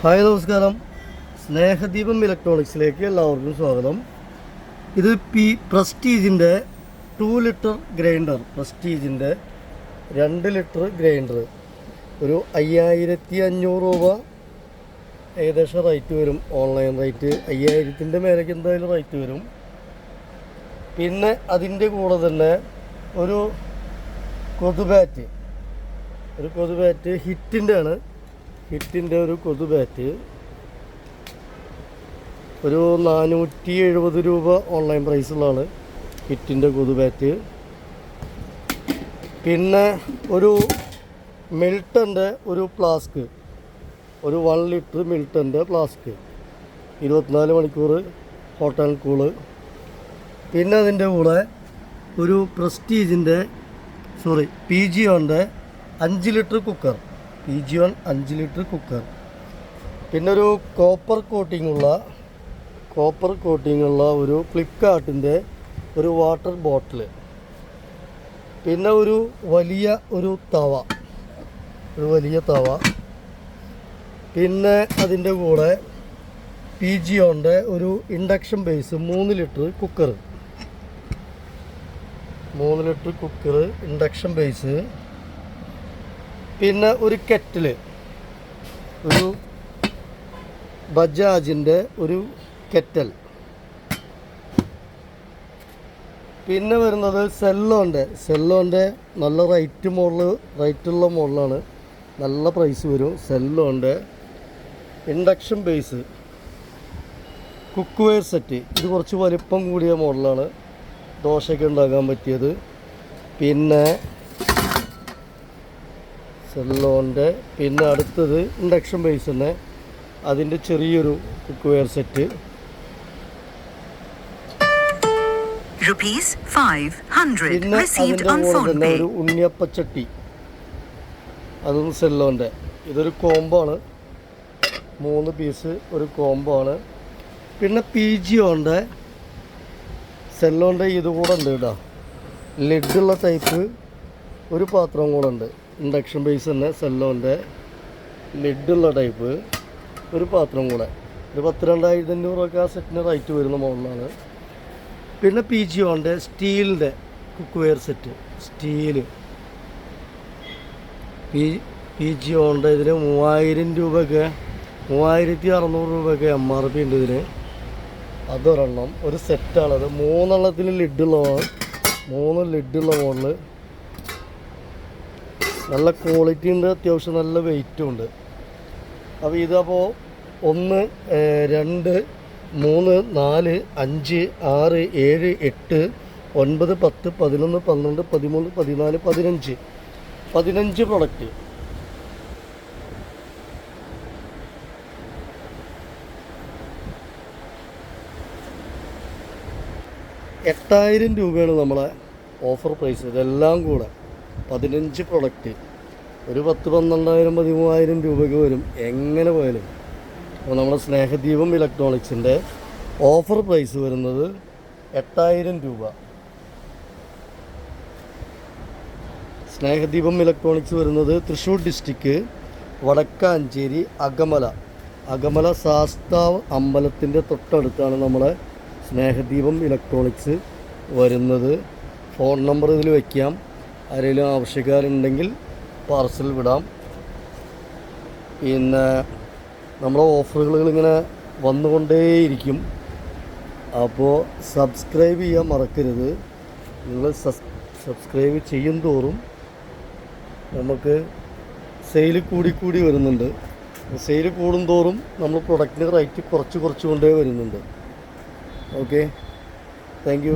Hi നമസ്കാരം. സ്നേഹദീപം ഇലക്ട്രോണിക്സിലേക്ക് എല്ലാവർക്കും സ്വാഗതം. ഇത് പി പ്രസ്റ്റീജിന്റെ ടു ലിറ്റർ ഗ്രൈൻഡർ. പ്രസ്റ്റീജിന്റെ രണ്ട് ലിറ്റർ ഗ്രൈൻഡർ. ഒരു അയ്യായിരത്തി അഞ്ഞൂറ് രൂപ ഏകദേശം റേറ്റ് വരും. ഓൺലൈൻ റേറ്റ് അയ്യായിരത്തിന്റെ മേലേക്ക് എന്തായാലും റേറ്റ് വരും. പിന്നെ അതിന്റെ കൂടെ തന്നെ ഒരു കൊതുബാറ്റ് ഒരു കൊതുബാറ്റ് ഹിറ്റിന്റെ ആണ് ഹിറ്റിന്റെ ഒരു കൊതു ബാറ്റ് ഒരു നാനൂറ്റി എഴുപത് രൂപ ഓൺലൈൻ പ്രൈസുള്ളതാണ് ഹിറ്റിന്റെ കൊതു ബാറ്റ് പിന്നെ ഒരു മിൽട്ടന്റെ ഒരു ഫ്ലാസ്ക്. ഒരു വൺ ലിറ്റർ മിൽട്ടന്റെ ഫ്ലാസ്ക്. ഇരുപത്തിനാല് മണിക്കൂർ ഹോട്ട് ആൻഡ് കൂൾ പിന്നെ അതിന്റെ കൂടെ ഒരു പ്രസ്റ്റീജിന്റെ സോറി പി ജി ഓന്റെ അഞ്ച് litre cooker. P G one അഞ്ച് ലിറ്റർ കുക്കർ പിന്നെ ഒരു കോപ്പർ കോട്ടിംഗ് ഉള്ള കോപ്പർ കോട്ടിംഗ് ഉള്ള ഒരു ഫ്ലിപ്കാർട്ടിന്റെ ഒരു വാട്ടർ ബോട്ടിൽ പിന്നെ ഒരു വലിയ ഒരു തവ. ഒരു വലിയ തവ. പിന്നെ അതിന്റെ കൂടെ പി ജി ഓന്റെ ഒരു ഇൻഡക്ഷൻ ബേസ് മൂന്ന് ലിറ്റർ കുക്കർ മൂന്ന് ലിറ്റർ കുക്കർ ഇൻഡക്ഷൻ ബേസ് പിന്നെ ഒരു കെറ്റിൽ ഒരു ബജാജിന്റെ ഒരു കെറ്റൽ. പിന്നെ വരുന്നത് സെല്ലോന്റെ സെല്ലോന്റെ നല്ല റൈറ്റ് മോഡൽ റൈറ്റുള്ള മോഡലാണ് നല്ല പ്രൈസ് വരും സെല്ലോന്റെ induction base. Cookware set ഇത് കുറച്ച് വലിപ്പം കൂടിയ മോഡലാണ് ദോശയൊക്കെ ഉണ്ടാക്കാൻ പറ്റിയത്. പിന്നെ സെല്ലോന്റെ പിന്നെ അടുത്തത് ഇൻഡക്ഷൻ ബേസ് തന്നെ അതിന്റെ ചെറിയൊരു കുക്ക് വെയർ സെറ്റ്. Rupees 500 പിന്നെ അതിന്റെ കൂടെ തന്നെ ഒരു ഉണ്ണിയപ്പച്ചട്ടി. അതും സെല്ലോന്റെ ഇതൊരു കോംബോ ആണ് മൂന്ന് പീസ് ഒരു കോംബോ ആണ് പിന്നെ പി ജി ഓന്റെ സെല്ലോന്റെ ഇത് കൂടെ ഉണ്ട് കേട്ടോ. ലെഡുള്ള ടൈപ്പ് ഒരു പാത്രം കൂടെ ഉണ്ട്. ഇൻഡക്ഷൻ ബേസ് തന്നെ സെല്ലോന്റെ ലിഡുള്ള ടൈപ്പ്. ഒരു പാത്രം കൂടെ. ഒരു പത്ത് രണ്ടായിരത്തി അഞ്ഞൂറൊക്കെ ആ സെറ്റിന് റേറ്റ് വരുന്ന മോഡലാണ്. പിന്നെ പി ജി ഓന്റെ സ്റ്റീലിന്റെ cookware set. Steel P P ജി ഓന്റെ ഇതിന് മൂവായിരം രൂപയൊക്കെ മൂവായിരത്തി അറുന്നൂറ് രൂപയൊക്കെ എം ആർ പി ഉണ്ട് ഇതിന്. അതൊരെണ്ണം. ഒരു സെറ്റാണത്. മൂന്നെണ്ണത്തിന് ലിഡുള്ള മൂന്ന് ലിഡുള്ള മോഡൽ. നല്ല ക്വാളിറ്റി ഉണ്ട് അത്യാവശ്യം നല്ല വെയിറ്റും ഉണ്ട്. അപ്പോൾ ഇതപ്പോൾ ഒന്ന് രണ്ട് മൂന്ന് നാല് അഞ്ച് ആറ് ഏഴ് എട്ട് ഒൻപത് പത്ത് പതിനൊന്ന് പന്ത്രണ്ട് പതിമൂന്ന് പതിനാല് പതിനഞ്ച്. പതിനഞ്ച് പ്രൊഡക്റ്റ് എട്ടായിരം രൂപയാണ് നമ്മളെ ഓഫർ പ്രൈസ് ഇതെല്ലാം കൂടെ. പതിനഞ്ച് പ്രൊഡക്റ്റ് ഒരു പത്ത് പന്ത്രണ്ടായിരം പതിമൂവായിരം രൂപയ്ക്ക് വരും. എങ്ങനെ പോയാലും. അപ്പോൾ നമ്മുടെ സ്നേഹദീപം ഇലക്ട്രോണിക്സിന്റെ ഓഫർ പ്രൈസ് വരുന്നത് എട്ടായിരം രൂപ. സ്നേഹദീപം ഇലക്ട്രോണിക്സ് വരുന്നത് തൃശ്ശൂർ ഡിസ്ട്രിക്റ്റ് വടക്കാഞ്ചേരി അകമല. അകമല ശാസ്താവ് അമ്പലത്തിന്റെ തൊട്ടടുത്താണ് നമ്മളെ സ്നേഹദീപം ഇലക്ട്രോണിക്സ് വരുന്നത്. ഫോൺ നമ്പർ ഇതിൽ വയ്ക്കാം ആരെങ്കിലും ആവശ്യക്കാരുണ്ടെങ്കിൽ പാർസൽ വിടാം. പിന്നെ നമ്മുടെ ഓഫറുകൾ ഇങ്ങനെ വന്നുകൊണ്ടേയിരിക്കും. അപ്പോൾ സബ്സ്ക്രൈബ് ചെയ്യാൻ മറക്കരുത്. നിങ്ങൾ സബ്സ്ക്രൈബ് ചെയ്യും തോറും നമുക്ക് സെയിൽ കൂടിക്കൂടി കൂടി വരുന്നുണ്ട്. സെയിൽ കൂടുന്തോറും നമ്മൾ പ്രൊഡക്റ്റിന്റെ റേറ്റ് കുറച്ച് കുറച്ച് കൊണ്ടേ വരുന്നുണ്ട്. Okay thank